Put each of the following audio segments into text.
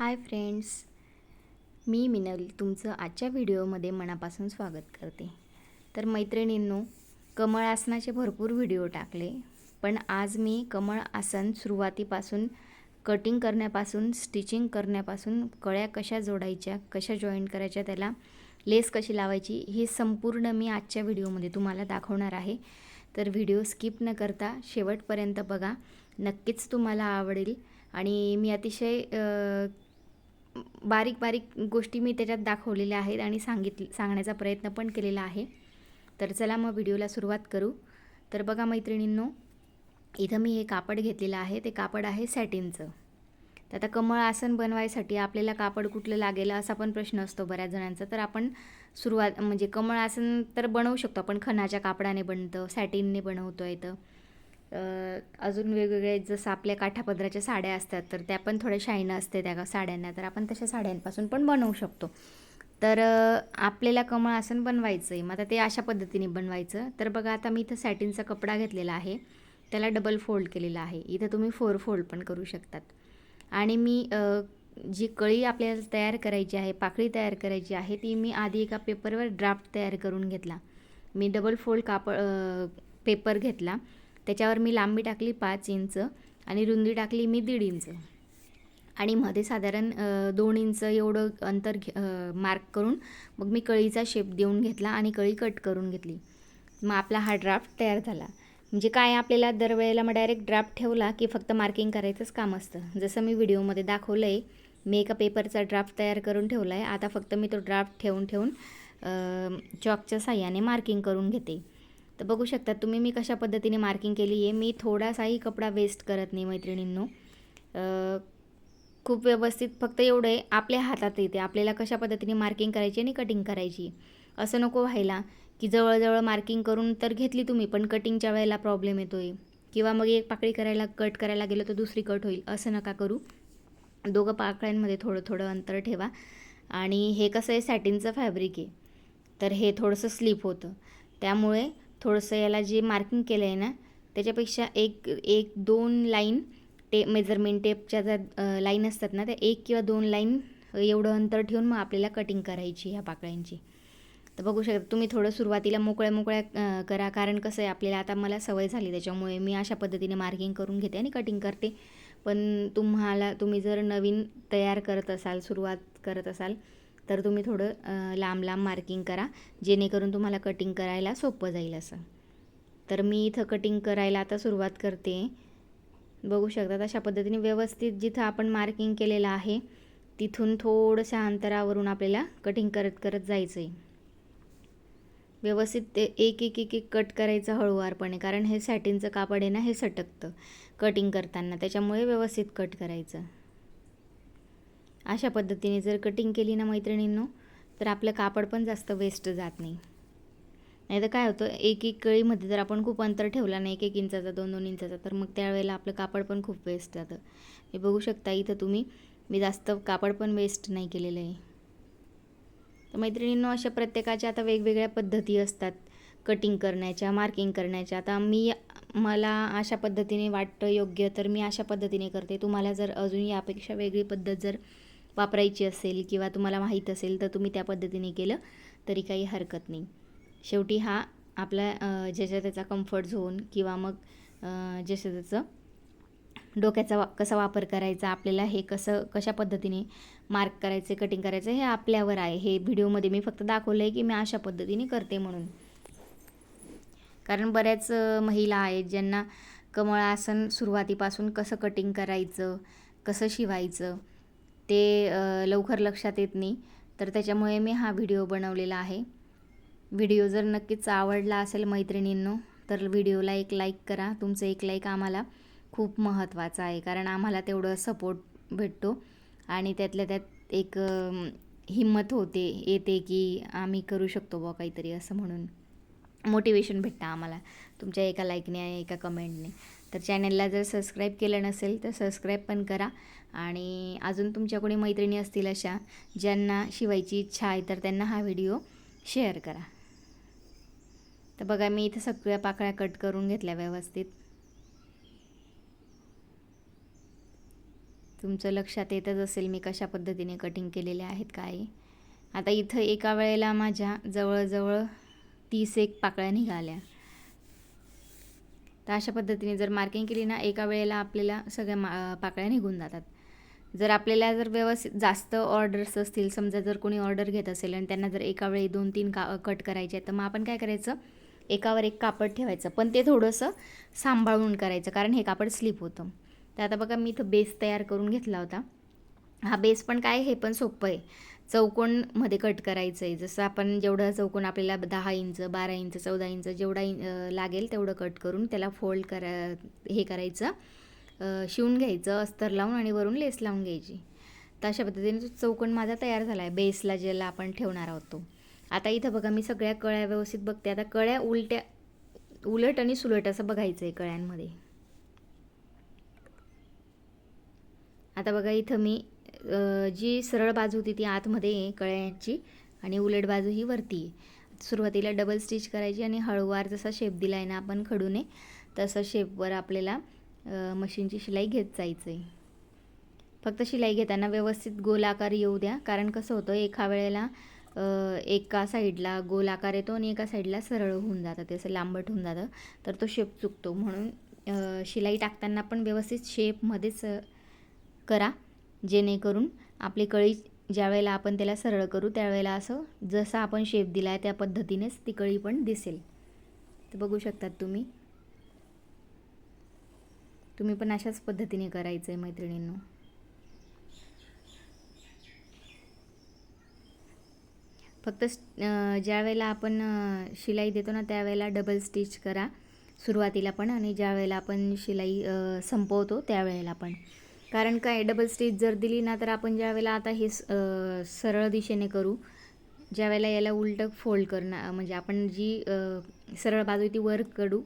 Hi friends मी मिनल तुमचं आजच्या व्हिडिओमध्ये मनापासून स्वागत करते. तर मैत्रिणींनो कमळ आसनाचे भरपूर व्हिडिओ टाकले पण आज मी कमळ आसन सुरुवातीपासून कटिंग करण्यापासून स्टिचिंग करण्यापासून कळ्या कशा जोडायच्या कशा जॉईंट करायच्या त्याला लेस कशी लावायची हे संपूर्ण मी आजच्या व्हिडिओमध्ये तुम्हाला दाखवणार आहे. तर व्हिडिओ स्किप न करता शेवटपर्यंत बघा नक्कीच तुम्हाला आवडेल. आणि मी अतिशय बारीक बारीक गोष्टी मी त्याच्यात दाखवलेल्या आहेत आणि सांगित सांगण्याचा प्रयत्न पण केलेला आहे. तर चला मग व्हिडिओला सुरुवात करू. तर बघा मैत्रिणींनो इथं मी हे कापड घेतलेलं आहे. ते कापड आहे सॅटिनचं तर आता कमळ आसन बनवायसाठी आपल्याला कापड कुठलं लागेल असा पण प्रश्न असतो बऱ्याच जणांचा. तर आपण सुरुवात म्हणजे कमळ आसन तर बनवू शकतो आपण. खणाच्या कापडाने बनतं सॅटिनने बनवतो येतं तर अजून वेगवेगळे जसं आपल्या काठापदराच्या साड्या असतात तर त्या पण थोड्या शाईन असते त्या साड्यांना. तर आपण तशा साड्यांपासून पण बनवू शकतो. तर आपल्याला कमळ आसन बनवायचं आहे मग आता ते अशा पद्धतीने बनवायचं. तर बघा आता मी इथं सॅटिनचा कपडा घेतलेला आहे. त्याला डबल फोल्ड केलेला आहे. इथं तुम्ही फोर फोल्ड पण करू शकतात. आणि मी जी कळी आपल्याला तयार करायची आहे पाकळी तयार करायची आहे ती मी आधी एका पेपरवर ड्राफ्ट तयार करून घेतला. मी डबल फोल्ड कापड पेपर घेतला. त्याच्यावर मी लांबी टाकली पाच इंच आणि रुंदी टाकली मी दीड इंच. आणि मध्ये साधारण दोन इंच एवढं अंतर घे मार्क करून मग मी कळीचा शेप देऊन घेतला आणि कळी कट करून घेतली. मग आपला हा ड्राफ्ट तयार झाला. म्हणजे काय आपल्याला दरवेळेला मग डायरेक्ट ड्राफ्ट ठेवला की फक्त मार्किंग करायचंच काम असतं. जसं मी व्हिडिओमध्ये दाखवलं आहे मी एका पेपरचा ड्राफ्ट तयार करून ठेवला आहे आता फक्त मी तो ड्राफ्ट ठेवून ठेवून चॉकच्या साह्याने मार्किंग करून घेते. तर बघू शकता तुम्ही मी कशा पद्धतीने मार्किंग केली आहे? मी थोडासाही कपडा वेस्ट करत नाही मैत्रिणींनो. खूप व्यवस्थित फक्त एवढं आहे आपल्या हातात येते. आपल्याला कशा पद्धतीने मार्किंग करायची आणि कटिंग करायची? असं नको व्हायला की जवळजवळ मार्किंग करून तर घेतली तुम्ही पण कटिंगच्या वेळेला प्रॉब्लेम येतो आहे किंवा मग एक पाकळी करायला कट करायला गेलं तर दुसरी कट होईल. असं नका करू. दोघं पाकळ्यांमध्ये थोडं थोडं अंतर ठेवा. आणि हे कसं आहे सॅटिनचं फॅब्रिक आहे. तर हे थोडंसं स्लिप होतं. त्यामुळे थोडंसं याला जे मार्किंग केलं आहे ना त्याच्यापेक्षा एक एक दोन लाईन टे मेजरमेंट टेपच्या ज्या लाईन असतात ना त्या एक किंवा दोन लाईन एवढं अंतर ठेवून मग आपल्याला कटिंग करायची ह्या पाकळ्यांची. तर बघू शकता तुम्ही थोडं सुरुवातीला मोकळ्या मोकळ्या करा. कारण कसं आहे आपल्याला आता मला सवय झाली त्याच्यामुळे मी अशा पद्धतीने मार्किंग करून घेते आणि कटिंग करते. पण तुम्हाला तुम्ही जर नवीन तयार करत असाल सुरुवात करत असाल तर तुम्ही थोडं लांब लांब मार्किंग करा. जेणेकरून तुम्हाला कटिंग करायला सोपं जाईल असं. तर मी इथं कटिंग करायला आता सुरुवात करते. बघू शकतात अशा पद्धतीने व्यवस्थित जिथं आपण मार्किंग केलेलं आहे तिथून थोडंशा अंतरावरून आपल्याला कटिंग करत करत जायचं आहे व्यवस्थित ते एक एक एक एक कट करायचं हळूवारपणे कारण हे सॅटिनचं कापड आहे ना हे सटकतं कटिंग करताना. त्याच्यामुळे व्यवस्थित कट करायचं. अशा पद्धतीने जर कटिंग केली ना मैत्रिणींनो तर आपलं कापड पण जास्त वेस्ट जात नाही. नाही तर काय होतं एक एक कळीमध्ये जर आपण खूप अंतर ठेवला नाही एक एक इंचाचा दोन दोन इंचाचा तर मग त्यावेळेला आपलं कापड पण खूप वेस्ट जातं. हे बघू शकता इथं तुम्ही मी जास्त कापड पण वेस्ट नाही केलेलं आहे. तर मैत्रिणींनो अशा प्रत्येकाच्या आता वेगवेगळ्या पद्धती असतात. कटिंग करण्याच्या मार्किंग करण्याच्या. आता मी मला अशा पद्धतीने वाटतं योग्य तर मी अशा पद्धतीने करते. तुम्हाला जर अजून यापेक्षा वेगळी पद्धत जर वापरायची असेल किंवा तुम्हाला माहीत असेल तर तुम्ही त्या पद्धतीने केलं तरी काही हरकत नाही. शेवटी हा आपला ज्याच्या त्याचा कम्फर्ट झोन किंवा मग ज्याच्या त्याचं डोक्याचा वा कसा वापर करायचा आपल्याला हे कसं कशा पद्धतीने मार्क करायचे कटिंग करायचं हे आपल्यावर आहे. हे व्हिडिओमध्ये मी फक्त दाखवलं आहे की मी अशा पद्धतीने करते म्हणून. कारण बऱ्याच महिला आहेत ज्यांना कमळासन सुरुवातीपासून कसं कटिंग करायचं कसं शिवायचं ते लवकर लक्षात येत नाही. तर त्याच्यामुळे मी हा व्हिडिओ बनवलेला आहे. व्हिडिओ जर नक्कीच आवडला असेल मैत्रिणींनो तर व्हिडिओला एक लाईक करा. तुमचं एक लाईक आम्हाला खूप महत्त्वाचं आहे. कारण आम्हाला तेवढं सपोर्ट भेटतो. आणि त्यातल्या त्यात एक हिम्मत हिंमत होते येते की आम्ही करू शकतो बुवा काहीतरी असं म्हणून. मोटिवेशन भेटतं आम्हाला. तुमच्या एका लाईकने एका कमेंटने. तर चॅनलला जर सबस्क्राईब केलं नसेल तर सबस्क्राईब पण करा आणि अजून तुमच्या कोणी मैत्रिणी असतील अशा ज्यांना शिवायची इच्छा आहे तर त्यांना हा व्हिडिओ शेअर करा. तर बघा मी इथं सगळ्या पाकळ्या कट करून घेतल्या व्यवस्थित. तुमचं लक्षात येतच असेल मी कशा पद्धतीने कटिंग केलेले आहेत काय. आता इथं एका वेळेला माझ्या जवळजवळ तीस एक पाकळ्या निघाल्या. तर अशा पद्धतीने जर मार्किंग केली ना एका वेळेला आपल्याला सगळ्या मा पाकळ्या निघून जातात. जर आपल्याला जर व्यवस्थित जास्त ऑर्डर्स असतील समजा जर कोणी ऑर्डर घेत असेल आणि त्यांना जर एका वेळी दोन तीन का कट करायचे आहेत तर मग आपण काय करायचं? एकावर एक कापड ठेवायचं. पण ते थोडंसं सांभाळून करायचं कारण हे कापड स्लिप होतं. तर आता बघा मी इथं बेस तयार करून घेतला होता. हा बेस पण काय हे पण सोपं आहे. चौकोनमध्ये कट करायचं आहे जसं आपण जेवढं चौकोन आपल्याला दहा इंच बारा इंच चौदा इंच जेवढा इन लागेल तेवढं कट करून त्याला फोल्ड करा हे करायचं. शिवून घ्यायचं अस्तर लावून आणि वरून लेस लावून घ्यायची. तर अशा पद्धतीने तो चौकोन माझा तयार झाला आहे बेसला ज्याला आपण ठेवणार आहोत तो. आता इथं बघा मी सगळ्या कळ्या व्यवस्थित बघते. आता कळ्या उलट्या उलट आणि सुलट असं बघायचं आहे कळ्यांमध्ये. आता बघा इथं मी जी सरळ बाजू होती ती आतमध्ये कळ्यांची आणि उलट बाजू ही वरती. आहे सुरुवातीला डबल स्टिच करायची आणि हळूवार जसा शेप दिला आहे ना आपण खडूने तसं शेपवर आपल्याला मशीनची शिलाई घेत जायचं आहे फक्त शिलाई घेताना व्यवस्थित गोलाकार येऊ द्या. कारण कसं होतं एका वेळेला एका साईडला गोलाकार येतो आणि एका साईडला सरळ होऊन जातं. ते असं लांबट होऊन जातं. तर तो शेप चुकतो. म्हणून शिलाई टाकताना पण व्यवस्थित शेपमध्येच करा. जेणेकरून आपली कळी ज्या वेळेला आपण त्याला सरळ करू त्यावेळेला असं जसं आपण शेप दिला आहे त्या पद्धतीनेच ती कळी पण दिसेल. तर बघू शकतात तुम्ही. तुम्ही पण अशाच पद्धतीने करायचं आहे मैत्रिणींनो. फक्त ज्या वेळेला आपण शिलाई देतो ना त्यावेळेला डबल स्टिच करा सुरुवातीला पण आणि ज्या वेळेला आपण शिलाई संपवतो त्यावेळेला पण. कारण काय डबल स्टिच जर दिली ना तर आपण ज्या वेळेला आता हे सरळ दिशेने करू ज्या वेळेला याला उलटं फोल्ड करणं म्हणजे आपण जी सरळ बाजू ती वर काढू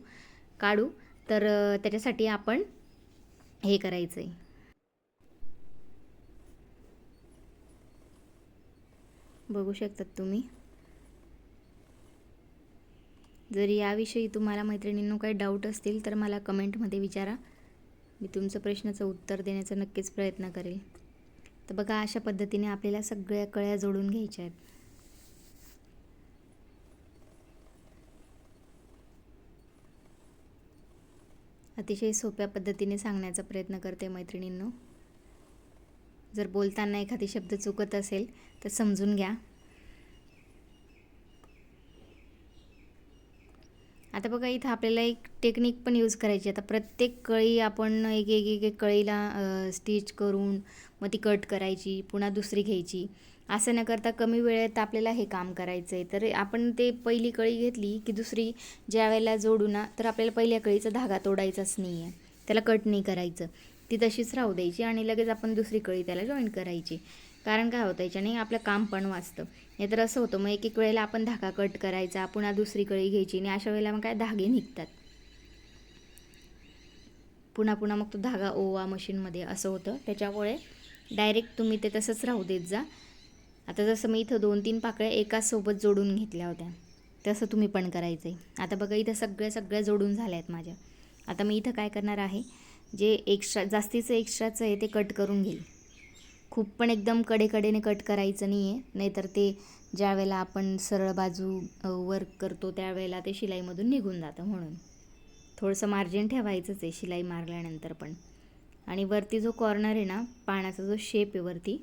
काढू तर त्याच्यासाठी आपण हे करायचं आहे बघू शकतात तुम्ही. जर याविषयी तुम्हाला मैत्रिणींनो काही डाऊट असतील तर मला कमेंटमध्ये विचारा. मी तुमचं प्रश्नाचं उत्तर देण्याचा नक्कीच प्रयत्न करेल. तर बघा अशा पद्धतीने आपल्याला सगळ्या कळ्या जोडून घ्यायच्या आहेत. अतिशय सोप्या पद्धतीने सांगण्याचा प्रयत्न करते मैत्रिणींनो. जर बोलताना एखादी शब्द चुकत असेल तर समजून घ्या. आता बघा इथं आपल्याला एक टेक्निक पण यूज करायची आता प्रत्येक कळी आपण एक एक एक एक कळीला स्टिच करून मग ती कट करायची पुन्हा दुसरी घ्यायची. असं न करता कमी वेळेत आपल्याला हे काम करायचं आहे तर आपण ते पहिली कळी घेतली की दुसरी ज्या वेळेला जोडू ना तर आपल्याला पहिल्या कळीचा धागा तोडायचाच नाही आहे त्याला कट नाही करायचं. ती तशीच राहू द्यायची आणि लगेच आपण दुसरी कळी त्याला जॉईन करायची. कारण काय होतं याच्याने आपलं काम पण वाचतं. नाही तर असं होतं मग एक एक वेळेला आपण धागा कट करायचा पुन्हा दुसरी कळी घ्यायची आणि अशा वेळेला मग काय धागे निघतात. पुन्हा पुन्हा मग तो धागा ओवा मशीनमध्ये असं होतं. त्याच्यामुळे डायरेक्ट तुम्ही ते तसंच राहू देत जा. आता जसं मी इथं दोन तीन पाकळ्या एकासोबत जोडून घेतल्या होत्या. तसं तुम्ही पण करायचं आहे आता बघा इथं सगळ्या सगळ्या जोडून झाल्या आहेत माझ्या. आता मी इथं काय करणार आहे जे एक्स्ट्रा जास्तीचं एक्स्ट्राचं आहे ते कट करून घेईल. खूप पण एकदम कडेकडेने कट करायचं नाही आहे नाहीतर ते ज्या वेळेला आपण सरळ बाजू वर्क करतो त्यावेळेला ते शिलाईमधून निघून जातं म्हणून. थोडंसं मार्जिन ठेवायचंच आहे शिलाई मारल्यानंतर पण. आणि वरती जो कॉर्नर आहे ना पाण्याचा जो शेप आहे वरती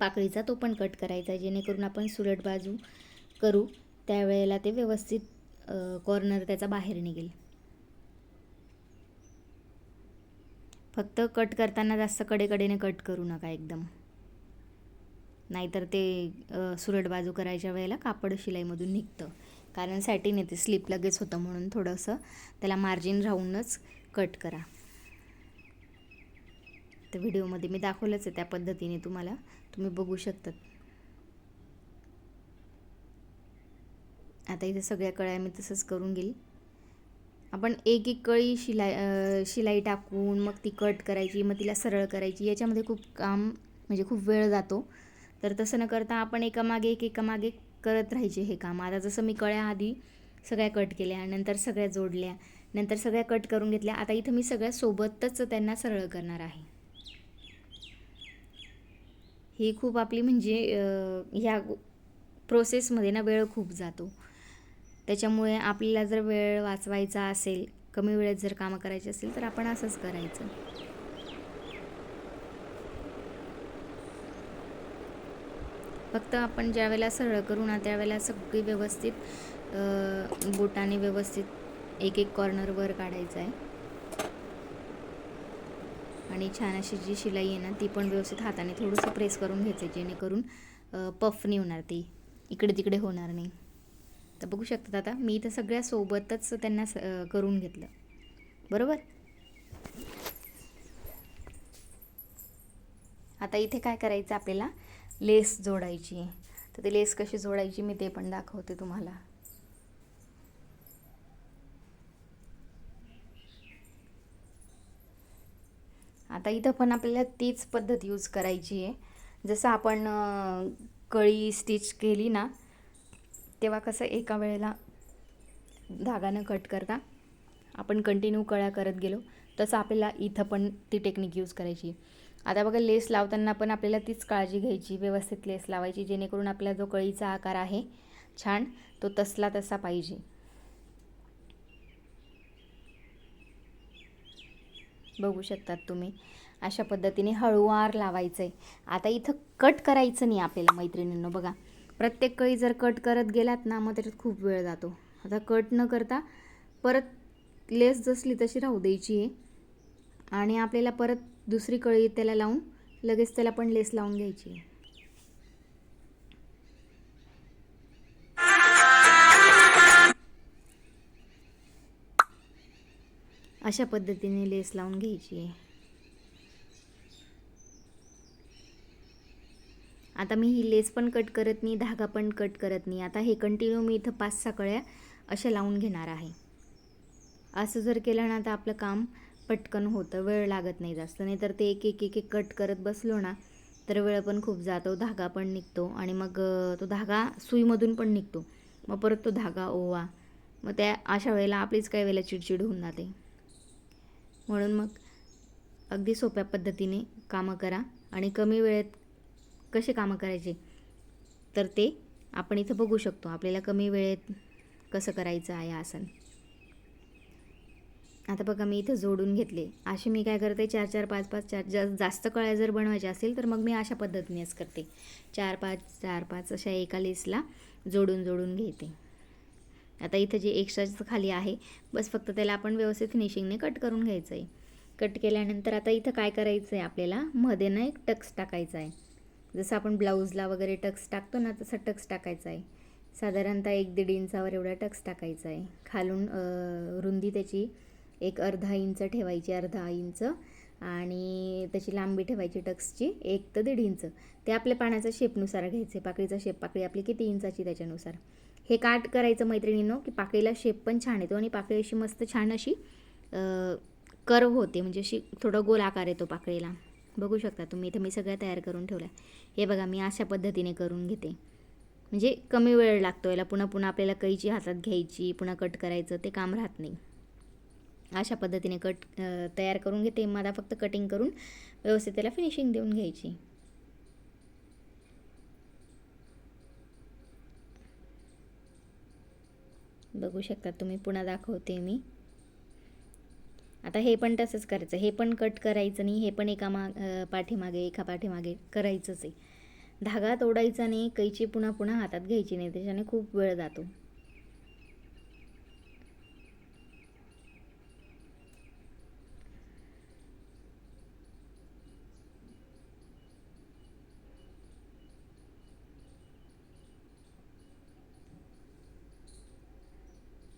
पाकळीचा तो पण कट करायचा आहे. जेणेकरून आपण सुरट बाजू करू त्यावेळेला ते व्यवस्थित कॉर्नर त्याचा बाहेर निघेल. फक्त कट करताना जास्त कडेकडेने कट करू नका एकदम. नाहीतर ते सुरट बाजू करायच्या वेळेला कापड शिलाईमधून निघतं. कारण सॅटिन येते स्लिप लगेच होतं म्हणून थोडंसं त्याला मार्जिन राहूनच कट करा. तर व्हिडिओमध्ये मी दाखवलंच आहे त्या पद्धतीने तुम्हाला. तुम्ही बघू शकतात. आता इथे सगळ्या कळ्या मी तसंच करून घेईल. आपण एक एक कळी शिलाई शिलाई टाकून मग ती कट करायची मग तिला सरळ करायची याच्यामध्ये खूप काम म्हणजे खूप वेळ जातो. तर तसं न करता आपण एकामागे एक एकामागे करत राहायचे हे काम. आता जसं मी कळ्या आधी सगळ्या कट केल्या नंतर सगळ्या जोडल्या नंतर सगळ्या कट करून घेतल्या आता इथं मी सगळ्या सोबतच त्यांना सरळ करणार आहे. ही खूप आपली म्हणजे ह्या प्रोसेसमध्ये ना वेळ खूप जातो. त्याच्यामुळे आपल्याला जर वेळ वाचवायचा असेल कमी वेळेत जर कामं करायची असेल तर आपण असंच करायचं. फक्त आपण ज्यावेळेला सरळ करू ना त्यावेळेला सगळी व्यवस्थित बोटाने व्यवस्थित एक एक कॉर्नर वर काढायचं आहे. आणि छान अशी जी शिलाई आहे ना ती पण व्यवस्थित हाताने थोडंसं प्रेस करून घ्यायचं जेणेकरून पफ नाही होणार ती. इकडे तिकडे होणार नाही. तर बघू शकतात आता. मी इथं सगळ्या सोबतच त्यांना स- करून घेतलं. बरोबर? आता इथे काय करायचं आपल्याला? लेस जोडायची. तर ती लेस कशी जोडायची मी ते पण दाखवते तुम्हाला. आता इथं पण आपल्याला तीच पद्धत यूज करायची आहे. जसं आपण कळी स्टिच केली ना तेव्हा कसं एका वेळेला धागानं कट करता. आपण कंटिन्यू कळ्या करत गेलो. तसं आपल्याला इथं पण ती टेक्निक यूज करायची. आता बघा लेस लावताना पण आपल्याला तीच काळजी घ्यायची व्यवस्थित लेस लावायची जेणेकरून आपला जो कळीचा आकार आहे छान तो तसला तसा पाहिजे. बघू शकतात तुम्ही अशा पद्धतीने हळूवार लावायचं आहे आता इथं कट करायचं नाही आपल्याला मैत्रिणींनो बघा. प्रत्येक कळी जर कट करत गेलात ना मग त्याच्यात खूप वेळ जातो. आता कट न करता परत लेस जसली तशी राहू द्यायची आहे. आणि आपल्याला परत दुसरी कळी त्याला लावून लगेच त्याला पण लेस लावून घ्यायची आहे. अशा पद्धतीने लेस लावून घ्यायची आहे. आता मी ही लेस पण कट करत नाही धागा पण कट करत नाही. आता हे कंटिन्यू मी इथं पाच सहा कळ्या अशा लावून घेणार आहे. असं जर केलं ना तर आपलं काम पटकन होतं वेळ लागत नाही जास्त. नाही तर ते एक एक एक एक कट करत बसलो ना तर वेळ पण खूप जातो धागा पण निघतो आणि मग तो धागा सुईमधून पण निघतो. मग परत तो धागा ओवा. मग त्या अशा वेळेला आपलीच काही वेळेला चिडचिड होऊन जाते. म्हणून मग अगदी सोप्या पद्धतीने कामं करा आणि कमी वेळेत कसे कामं करायचे? तर ते आपण इथं बघू शकतो. आपल्याला कमी वेळेत कसं करायचं आहे आसन. आता बघा मी इथं जोडून घेतले. असे मी काय करते चार चार पाच पाच चार जा जास्त कळ्या जर बनवायच्या असेल तर मग मी अशा पद्धतीनेच करते. चार पाच चार पाच अशा एका लेसला जोडून जोडून घेते. आता इथं जे एक्स्ट्राचं खाली आहे बस फक्त त्याला आपण व्यवस्थित फिनिशिंगने कट करून घ्यायचं आहे कट केल्यानंतर आता इथं काय करायचं आहे आपल्याला? मध्ये ना एक टक्स टाकायचा आहे. जसं आपण ब्लाऊजला वगैरे टक्स टाकतो ना तसा टक्स टाकायचा आहे. साधारणतः एक दीड इंचावर एवढा टक्स टाकायचा आहे. खालून रुंदी त्याची एक अर्धा इंच ठेवायची अर्धा इंच. आणि त्याची लांबी ठेवायची टक्सची एक तर दीड इंच. ते आपल्या पाण्याचा शेपनुसार घ्यायचे पाकळीचा शेप पाकळी आपली किती इंचाची त्याच्यानुसार. हे काट करायचं मैत्रिणींनो की पाकळीला शेप पण छान येतो आणि पाकळी अशी मस्त छान अशी कर्व होते. म्हणजे अशी थोडं गोल आकार येतो पाकळीला. बघू शकता तुम्ही इथं मी सगळं तयार करून ठेवलं आहे हे बघा मी अशा पद्धतीने करून घेते. म्हणजे कमी वेळ लागतो याला पुन्हा पुन्हा आपल्याला कैची हातात घ्यायची पुन्हा कट करायचं ते काम राहत नाही. अशा पद्धतीने कट तयार करून घेते. मला फक्त कटिंग करून व्यवस्थित त्याला फिनिशिंग देऊन घ्यायची. बघू शकता तुम्ही पुन्हा दाखवते मी. आता हे पण तसंच करायचं. हे पण कट करायचं नाही हे पण एका माग पाठीमागे एका पाठीमागे करायचंच आहे. धागा तोडायचा नाही कैची पुन्हा पुन्हा हातात घ्यायची नाही त्याच्याने खूप वेळ जातो.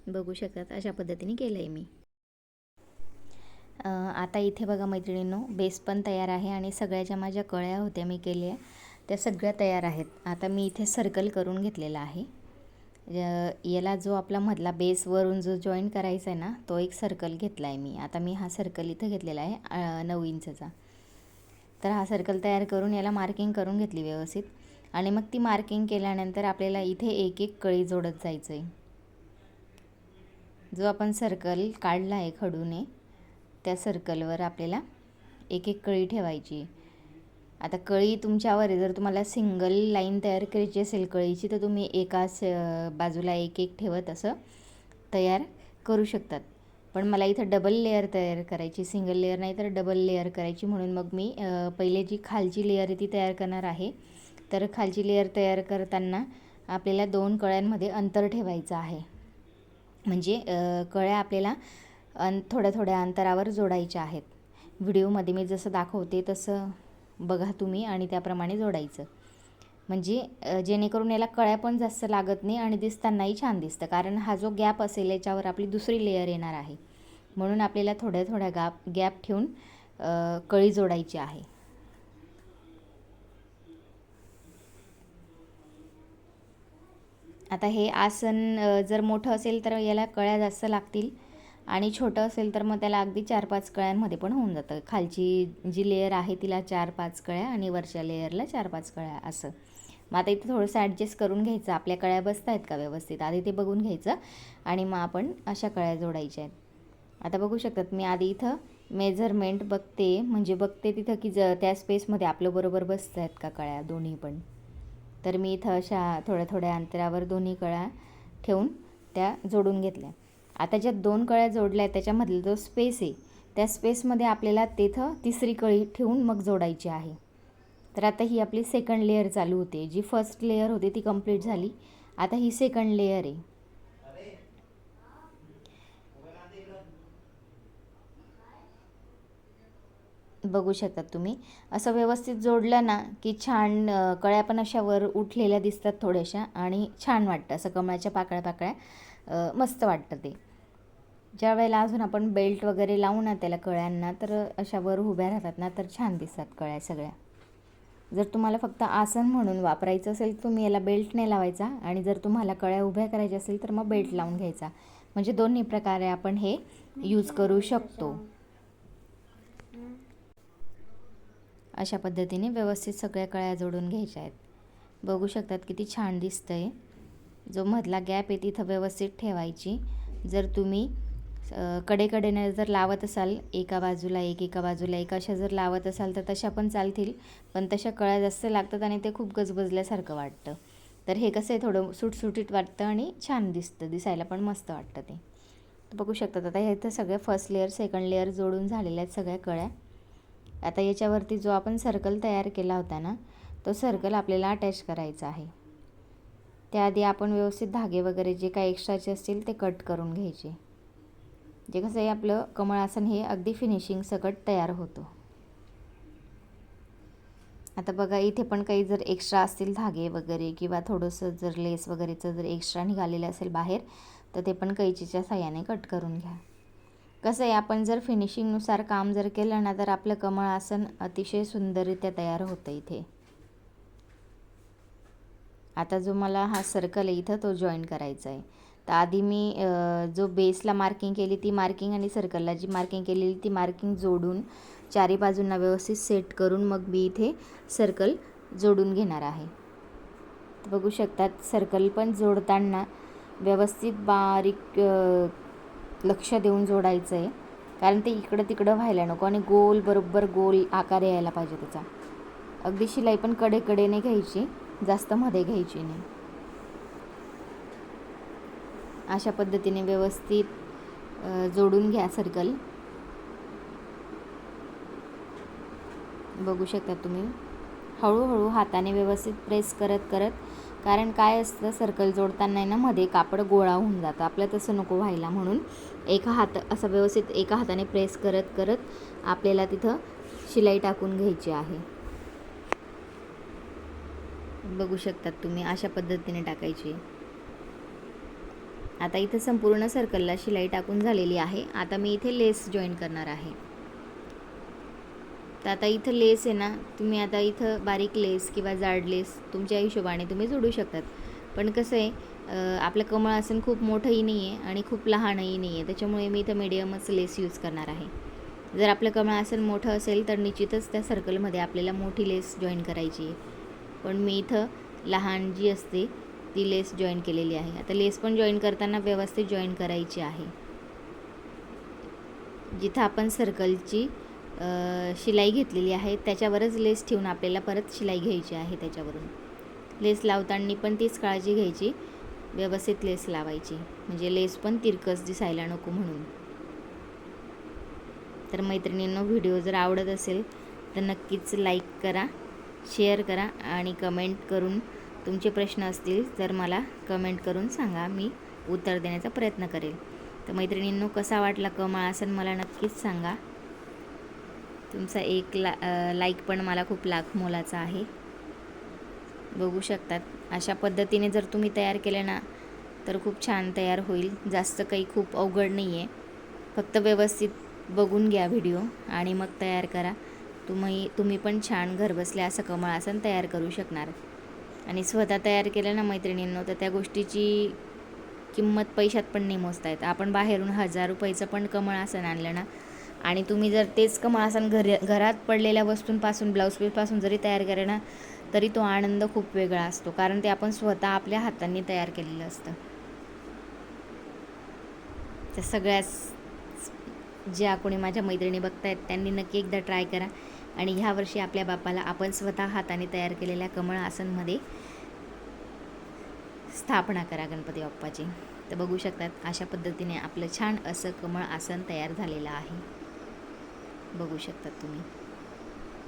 बघू शकतात अशा पद्धतीने केलं आहे मी. आता इथे बघा मैत्रिणींनो बेस पण तयार आहे आणि सगळ्या ज्या माझ्या कळ्या होत्या मी केल्या. त्या सगळ्या तयार आहेत. आता मी इथे सर्कल करून घेतलेला आहे. याला जो आपला मधला बेस वरून जो जॉईन करायचा आहे ना तो एक सर्कल घेतला आहे मी. आता मी हा सर्कल इथं घेतलेला आहे नऊ इंचचा. तर हा सर्कल तयार करून याला मार्किंग करून घेतली व्यवस्थित. आणि मग ती मार्किंग केल्यानंतर आपल्याला इथे एक एक कळी जोडत जायचं आहे जो आपण सर्कल काढला आहे खडूने त्या सर्कलवर आपल्याला एक एक कळी ठेवायची. आता कळी तुमच्यावर आहे. जर तुम्हाला सिंगल लाईन तयार करायची असेल कळीची तर तुम्ही एकाच बाजूला एक एक ठेवत असं तयार करू शकतात. पण मला इथं डबल लेअर तयार करायची सिंगल लेअर नाही तर डबल लेअर करायची म्हणून मग मी पहिले जी खालची लेअर आहे ती तयार करणार आहे. तर खालची लेअर तयार करताना आपल्याला दोन कळ्यांमध्ये अंतर ठेवायचं आहे. म्हणजे कळ्या आपल्याला अन थोड्या थोड्या अंतरावर जोडायच्या आहेत. व्हिडिओमध्ये मी जसं दाखवते तसं बघा तुम्ही आणि त्याप्रमाणे जोडायचं. म्हणजे जेणेकरून याला कळ्या पण जास्त लागत नाही आणि दिसतानाही छान दिसतं. कारण हा जो गॅप असेल याच्यावर आपली दुसरी लेअर येणार आहे. म्हणून आपल्याला थोड्या थोड्या गॅप गॅप ठेवून कळी जोडायची आहे. आता हे आसन जर मोठं असेल तर याला कळ्या जास्त लागतील. आणि छोटं असेल तर मग त्याला अगदी चार पाच कळ्यांमध्ये पण होऊन जातं. खालची जी लेअर आहे तिला चार पाच कळ्या आणि वरच्या लेअरला चार पाच कळ्या असं. मग आता इथे थोडंसं ॲडजस्ट करून घ्यायचं. आपल्या कळ्या बसत आहेत का व्यवस्थित? आधी ते बघून घ्यायचं आणि मग आपण अशा कळ्या जोडायच्या आहेत. आता बघू शकतात मी आधी इथं मेजरमेंट बघते. म्हणजे बघते तिथं की ज त्या स्पेसमध्ये आपलं बरोबर बसत आहेत का कळ्या? दोन्ही पण. तर मी इथं अशा थोड्या थोड्या अंतरावर दोन्ही कळ्या ठेवून त्या जोडून घेतल्या. आता ज्या दोन कळ्या जोडल्या आहेत त्याच्यामधला जो स्पेस आहे त्या स्पेसमध्ये आपल्याला तिथं तिसरी कळी ठेवून मग जोडायची आहे. तर आता ही आपली सेकंड लेअर चालू होते. जी फर्स्ट लेअर होती ती कंप्लीट झाली. आता ही सेकंड लेअर आहे. बघू शकतात तुम्ही. असं व्यवस्थित जोडलं ना की छान कळ्या पण अशा वर उठलेल्या दिसतात थोड्याशा आणि छान वाटतं. असं कमळाच्या पाकळ्या पाकळ्या मस्त वाटतं ते. ज्या वेळेला अजून आपण बेल्ट वगैरे लावू ना त्याला कळ्यांना तर अशा वर उभ्या राहतात ना तर छान दिसतात कळ्या सगळ्या. जर तुम्हाला फक्त आसन म्हणून वापरायचं असेल तर तुम्ही याला बेल्ट नाही लावायचा. आणि जर तुम्हाला कळ्या उभ्या करायच्या असेल तर मग बेल्ट लावून घ्यायचा. म्हणजे दोन्ही प्रकारे आपण हे यूज करू शकतो. अशा पद्धतीने व्यवस्थित सगळ्या कळ्या जोडून घ्यायच्या आहेत. बघू शकतात किती छान दिसतंय. जो मधला गॅप आहे तिथं व्यवस्थित ठेवायची. जर तुम्ही कडेकडेने जर लावत असाल एका बाजूला एक एका बाजूला एक अशा जर लावत असाल तर तशा पण चालतील पण तशा कळ्या जास्त लागतात आणि ते खूप गजबजल्यासारखं वाटतं. तर हे कसं आहे थोडं सुटसुटीत वाटतं आणि छान दिसतं दिसायला पण मस्त वाटतं ते. बघू शकतात आता हे तर सगळ्या फर्स्ट लेअर सेकंड लेअर जोडून झालेल्या आहेत सगळ्या कळ्या. आता याच्यावरती जो आपण सर्कल तयार केला होता ना तो सर्कल आपल्याला अटॅच करायचा आहे. त्याआधी आपण व्यवस्थित धागे वगैरे जे काही एक्स्ट्राचे असतील ते कट करून घ्यायचे. जे कसं आहे आपलं कमळासन हे अगदी फिनिशिंग सकट तयार होतो. आता बघा इथे पण काही जर एक्स्ट्रा असतील धागे वगैरे किंवा थोडंसं जर लेस वगैरेचं जर एक्स्ट्रा निघालेलं असेल बाहेर तर ते पण कैचीच्या साह्याने कट करून घ्या. कसं आहे आपण जर फिनिशिंगनुसार काम जर केलं ना तर आपलं कमळ आसन अतिशय सुंदररित्या तयार होतं इथे. आता जो मला हा सर्कल आहे इथं तो जॉईन करायचा आहे. तर आधी मी जो बेसला मार्किंग केली ती मार्किंग आणि सर्कलला जी मार्किंग केलेली ती मार्किंग जोडून चारी बाजूंना व्यवस्थित सेट करून मग मी इथे सर्कल जोडून घेणार आहे. बघू शकतात सर्कल पण जोडताना व्यवस्थित बारीक लक्ष देऊन जोडायचं आहे. कारण ते इकडं तिकडं व्हायला नको आणि गोल बरोबर गोल आकार यायला पाहिजे त्याचा. अगदी शिलाई पण कडेकडेने घ्यायची. जास्त मध्ये घ्यायची नाही. अशा पद्धतीने व्यवस्थित जोडून घ्या सर्कल बघू शकता तुम्ही. हळूहळू हाताने व्यवस्थित प्रेस करत करत कारण काय असतं सर्कल जोडताना ना मध्ये कापड गोळा होऊन जातं. आपलं तसं नको व्हायला म्हणून एका हात असं व्यवस्थित एका हाताने प्रेस करत करत आपल्याला तिथं शिलाई टाकून घ्यायची आहे. बघू शकतात तुम्ही अशा पद्धतीने टाकायची. आता इथं संपूर्ण सर्कलला शिलाई टाकून झालेली आहे. आता मी इथे लेस जॉईन करणार आहे. तर आता इथं लेस आहे ना तुम्ही आता इथं बारीक लेस किंवा जाड लेस तुमच्या हिशोबाने तुम्ही जोडू शकतात. पण कसं आहे आपलं कमळ आसन खूप मोठंही नाही आहे आणि खूप लहानही नाही आहे त्याच्यामुळे मी इथं मीडियमच लेस यूज करणार आहे. जर आपलं कमळ आसन मोठं असेल तर निश्चितच त्या सर्कलमध्ये आपल्याला मोठी लेस जॉईन करायची आहे. पण मी इथं लहान जी असते ती लेस जॉईन केलेली आहे. आता लेस पण जॉईन करताना व्यवस्थित जॉईन करायची आहे. जिथं आपण सर्कलची शिलाई घेतलेली आहे त्याच्यावरच लेस ठेवून आपल्याला परत शिलाई घ्यायची आहे त्याच्यावरून. लेस लावताना पण तीच काळजी घ्यायची व्यवस्थित लेस लावायची. म्हणजे लेस पण तिरकस दिसायला नको म्हणून. तर मैत्रिणींनो व्हिडिओ जर आवडत असेल तर नक्कीच लाईक करा. शेअर करा आणि कमेंट करून तुमचे प्रश्न असतील तर मला कमेंट करून सांगा मी उत्तर देण्याचा प्रयत्न करेल. तर मैत्रिणींनो कसा वाटला कमाळासन मला नक्कीच सांगा. तुमचा एक ला लाईक पण मला खूप लाख मोलाचा आहे. बघू शकतात. अशा पद्धतीने जर तुम्ही तयार केले ना तर खूप छान तयार होईल. जास्त काही खूप अवघड नाही आहे फक्त व्यवस्थित बघून घ्या व्हिडिओ आणि मग तयार करा. तुम्ही तुम्ही पण छान घरबसल्या असं कमळ आसन तयार करू शकणार. आणि स्वतः तयार केलं ना मैत्रिणींनो तर त्या गोष्टीची किंमत पैशात पण नाही मोजता येत. आपण बाहेरून हजार रुपयाचं पण कमळ आसन आणलं ना आणि तुम्ही जर तेच कमळ आसन घर घरात पडलेल्या वस्तूंपासून ब्लाऊज पीसपासून जरी तयार केलं ना तरी तो आनंद खूप वेगळा असतो कारण ते आपण स्वतः आपल्या हातांनी तयार केलेलं असतं. तर सगळ्याच ज्या कोणी माझ्या मैत्रिणी बघतायत त्यांनी नक्की एकदा ट्राय करा. आणि ह्या वर्षी आपल्या बापाला आपण स्वतः हाताने तयार केलेल्या कमळ आसनमध्ये स्थापना करा गणपती बाप्पाची. तर बघू शकतात अशा पद्धतीने आपलं छान असं कमळ आसन तयार झालेलं आहे. बघू शकतात तुम्ही.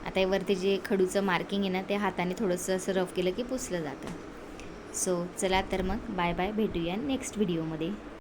आता हे वरती जे खडूचं मार्किंग आहे ना ते हाताने थोडंसं असं रफ केलं की पुसलं जातं. सो चला तर मग बाय बाय भेटूया नेक्स्ट व्हिडिओमध्ये